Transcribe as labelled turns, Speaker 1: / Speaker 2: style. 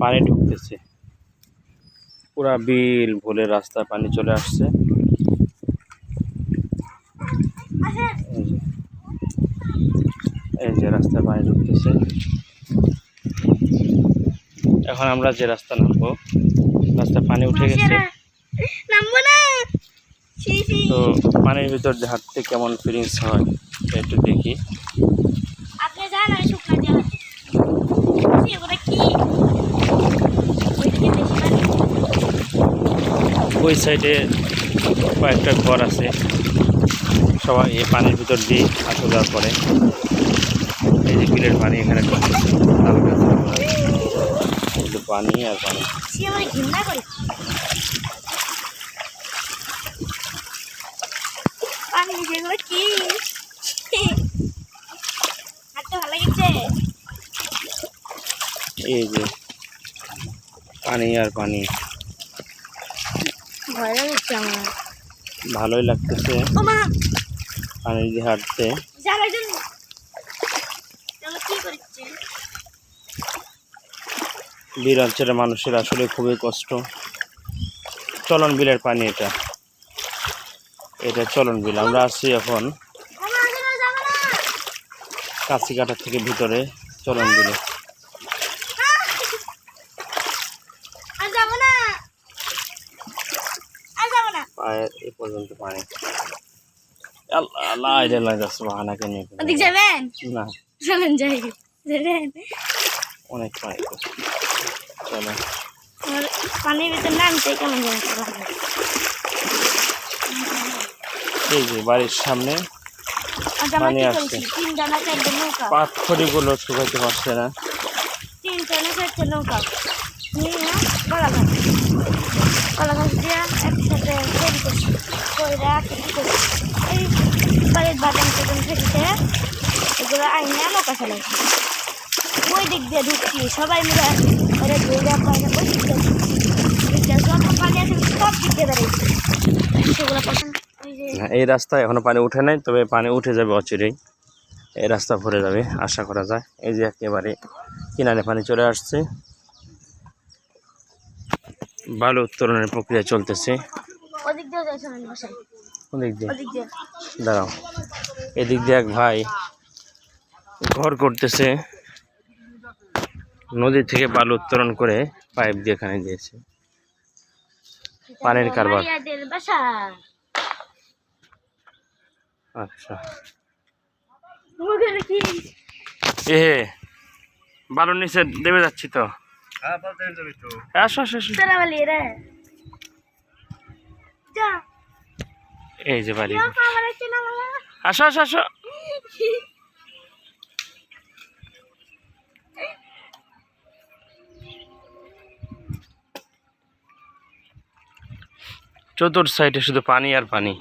Speaker 1: পানি ঢুকতেছে। পুরা বিল ভোলে রাস্তায় পানি চলে আসছে। এই যে রাস্তায় পানি ঢুকতেছে। এখন আমরা যে রাস্তা নামবো রাস্তায় পানি উঠে গেছে। তো পানির ভিতর হাঁটতে কেমন ফিলিংস হয় এটা একটু দেখি। ওই সাইডে কয়েকটা ঘর আছে। সবাই এই পানির ভিতর দিয়ে আসা যাওয়ার পরে এই যে বিলের পানি এখানে পানি আর পানি।
Speaker 2: যেগুলো কি?
Speaker 1: এই যে পানি আর পানি।
Speaker 2: ভয় লাগছে আমার।
Speaker 1: ভালোই লাগতেছে।
Speaker 2: ও মা!
Speaker 1: পানি দিয়ে হাঁটতে বিল অঞ্চলের মানুষের আসলে খুবই কষ্ট। চলন বিলের পানি এটা। এটা চলন বিল। আমরা আসছি এখন কাছিকাটা থেকে ভিতরে চলন বিলে
Speaker 2: আর যাব না আর যাব না
Speaker 1: পায়ের এ পর্যন্ত পানি আল্লাহ আল্লাহ এটা লাগাচ্ছে বাহানাকে নিয়ে
Speaker 2: ওদিক যাবেন?
Speaker 1: না।
Speaker 2: চলেন যাই। যাবেন।
Speaker 1: অনেক পানি চলো।
Speaker 2: পানির ভিতর নামতে কেমন
Speaker 1: এই যে বাড়ির সামনে
Speaker 2: আজ
Speaker 1: পানি আসছে। পাথরগুলো শুকাইতে পারছে না।
Speaker 2: তিনটা না চারটে নৌকা। কলা গাছ। কলা গাছ দিয়ে এই বাড়ির বাদাম টাদাম ফেলতে এগুলো আইনে নৌকা চালাইছি ওই দিক দিয়ে ঢুকছি সবাই মিলে ওরা দৌড়া পায়না ওই দিক দিয়ে দিক দিয়ে যত পানি আছে সব দিক দিয়ে দাঁড়িয়েছি সেগুলো পছন্দ ওই যে
Speaker 1: না, এই রাস্তায় এখনও পানি উঠে নাই তবে পানি উঠে যাবে অচিরেই। এই রাস্তা ভরে যাবে আশা করা যায়। এই যে একেবারে কিনারে পানি চলে আসছে। বালু উত্তোলনের প্রক্রিয়া চলতেছে।
Speaker 2: ওদিক দিয়ে। যাইছে না বসাই
Speaker 1: ওদিক দিয়ে।
Speaker 2: ওদিক দিয়ে
Speaker 1: দাঁড়াও। এদিক দিয়ে এক ভাই ঘর করতেছে। নদী থেকে বালু উত্তোলন করে পাইপ দিয়ে এখানে দিয়েছে পানির কারবার। আচ্ছা। এ হে বালুর নিচে দেবে যাচ্ছি তো? আসো আসো আসো।
Speaker 2: রে যা।
Speaker 1: এই যে বাড়ি। আসো আসো আসো। চতুর্থ সাইডে শুধু পানি আর পানি।